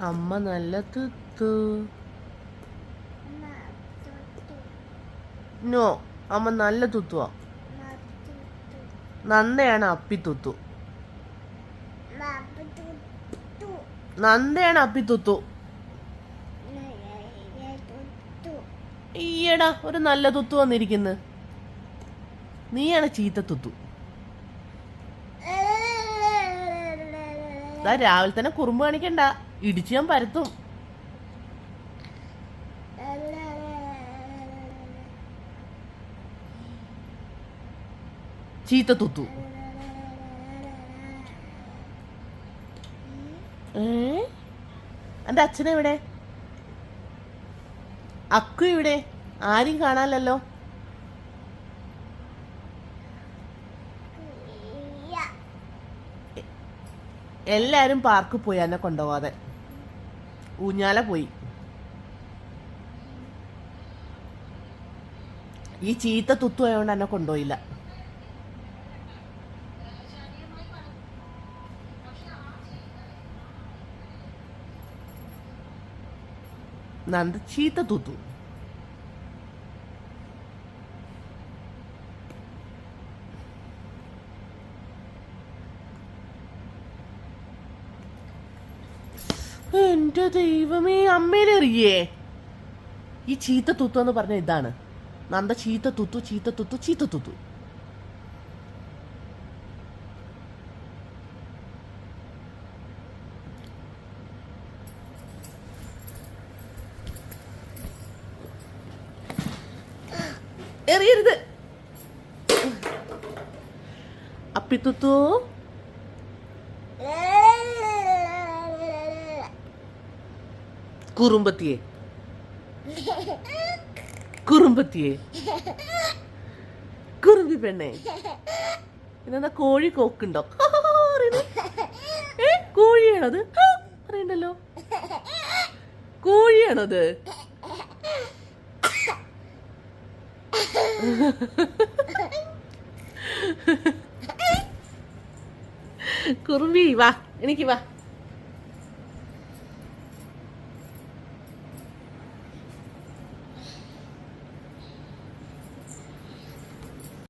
അമ്മ നല്ല തുത്തു. നോ അമ്മ നല്ല തുത്തുവാ. നന്ദയാണ് അപ്പി തുത്തു. നന്ദയാണ് അപ്പി തുത്തു. ഈയടാ ഒരു നല്ല തുത്തു വന്നിരിക്കുന്നു. നീയാണ് ചീത്ത തുത്തു. രാവിലെ തന്നെ കുറുമ്പ് കാണിക്കണ്ട. ഇടിച്ചു ഞാൻ പരത്തും. ചീത്ത തുത്തു. എന്റെ അച്ഛനെവിടെ അക്കു ഇവിടെ ആരും കാണാനല്ലോ എല്ലാരും പാർക്ക് പോയി എന്നെ കൊണ്ടുപോകാതെ ഊഞ്ഞാല പോയി. ഈ ചീത്ത തുത്തു ആയതുകൊണ്ട് എന്നെ കൊണ്ടുപോയില്ല. നന്ദ ചീത്ത തുത്തു. എന്റെ ദൈവമേ അമ്മേനറിയേ ഈ ചീത്ത തുത്തു എന്ന് പറഞ്ഞ ഇതാണ്. നന്ദ ചീത്ത തുത്തു ചീത്ത തുത്തു ചീത്ത തുത്തു. എറിയരുത്. അപ്പിത്തുത്തു കുറുമ്പത്തിയെ. കുറുമ്പത്തിയെ. കുറുമ്പി പെണ്ണെ. ഇതെന്താ കോഴി കോക്കുണ്ടോ? ഏ കോഴിയാണത്? അറിയണ്ടല്ലോ? കോഴിയാണത്? കുറുമ്പി വാ എനിക്ക് വാ.